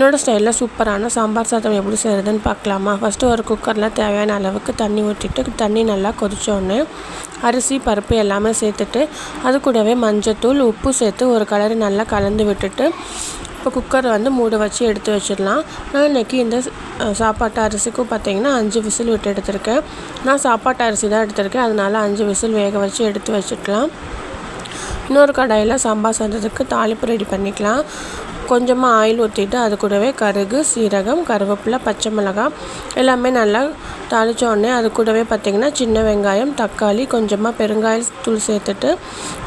என்னோடய ஸ்டைலில் சூப்பரான சாம்பார் சாதம் எப்படி செய்கிறதுன்னு பார்க்கலாமா? ஃபஸ்ட்டு ஒரு குக்கரில் தேவையான அளவுக்கு தண்ணி ஊற்றிட்டு தண்ணி நல்லா கொதிச்சோடனே அரிசி பருப்பு எல்லாமே சேர்த்துட்டு அது கூடவே மஞ்சத்தூள் உப்பு சேர்த்து ஒரு கலரி நல்லா கலந்து விட்டுட்டு இப்போ குக்கரை வந்து மூட வச்சு எடுத்து வச்சிடலாம். நான் இன்றைக்கி இந்த சாப்பாட்டு அரிசிக்கும் பார்த்திங்கன்னா அஞ்சு விசில் விட்டு எடுத்திருக்கேன். நான் சாப்பாட்டு அரிசி தான் எடுத்திருக்கேன். அதனால் அஞ்சு விசில் வேக வச்சு எடுத்து வச்சுக்கலாம் இன்னொரு கடாயில் சாம்பார் சாதத்துக்கு தாளிப்பு ரெடி பண்ணிக்கலாம். கொஞ்சமாக ஆயில் ஊற்றிட்டு அது கூடவே கருகு சீரகம் கருவேப்பிலை பச்சை மிளகாய் எல்லாமே நல்லா தாளித்தோடனே அது கூடவே பார்த்திங்கன்னா சின்ன வெங்காயம் தக்காளி கொஞ்சமாக பெருங்காய தூள் சேர்த்துட்டு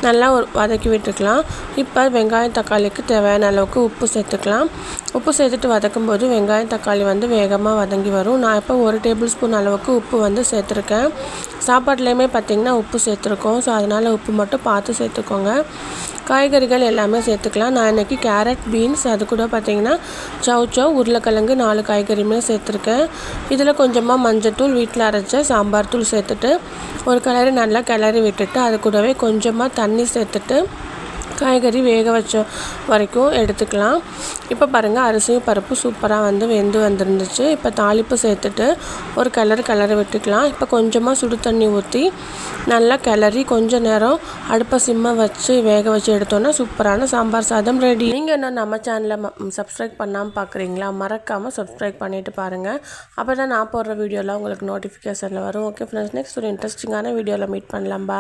நல்லா ஒரு வதக்கி விட்டுக்கலாம். இப்போ வெங்காயம் தக்காளிக்கு தேவையான அளவுக்கு உப்பு சேர்த்துக்கலாம். உப்பு சேர்த்துட்டு வதக்கும் போது வெங்காயம் தக்காளி வந்து வேகமாக வதங்கி வரும். நான் இப்போ ஒரு டேபிள் ஸ்பூன் அளவுக்கு உப்பு வந்து சேர்த்துருக்கேன். சாப்பாட்லேயுமே பார்த்திங்கன்னா உப்பு சேர்த்துருக்கோம். ஸோ அதனால் உப்பு மட்டும் பார்த்து சேர்த்துக்கோங்க. காய்கறிகள் எல்லாமே சேர்த்துக்கலாம். நான் இன்றைக்கி கேரட் பீன்ஸ் அது கூட பார்த்திங்கன்னா சவ் சவ் உருளைக்கிழங்கு நாலு காய்கறியுமே சேர்த்துருக்கேன். இதில் கொஞ்சமாக மஞ்சத்தூள் வீட்டில் அரைச்ச சாம்பார் தூள் சேர்த்துட்டு ஒரு கிளறி நல்லா கிளறி விட்டுட்டு அது கூடவே கொஞ்சமாக தண்ணி சேர்த்துட்டு காய்கறி வேக வச்ச வரைக்கும் எடுத்துக்கலாம். இப்போ பாருங்கள் அரிசியும் பருப்பு சூப்பராக வந்து வெந்து வந்துருந்துச்சு. இப்போ தாளிப்பு சேர்த்துட்டு ஒரு கிளறு கிளறி விட்டுக்கலாம். இப்போ கொஞ்சமாக சுடு தண்ணி ஊற்றி நல்லா கிளறி கொஞ்சம் நேரம் அடுப்பை சிம்மை வச்சு வேக வச்சு எடுத்தோன்னா சூப்பரான சாம்பார் சாதம் ரெடி நீங்கள் என்ன நம்ம சேனலை சப்ஸ்கிரைப் பண்ணாமல் பார்க்குறீங்களா மறக்காமல் சப்ஸ்கிரைப் பண்ணிவிட்டு பாருங்கள் அப்போ தான் நான் போடுற வீடியோலாம் உங்களுக்கு நோட்டிஃபிகேஷனில் வரும். ஓகே ஃப்ரெண்ட்ஸ் நெக்ஸ்ட் ஒரு இன்ட்ரெஸ்டிங்கான வீடியோவில் மீட் பண்ணலாம். பா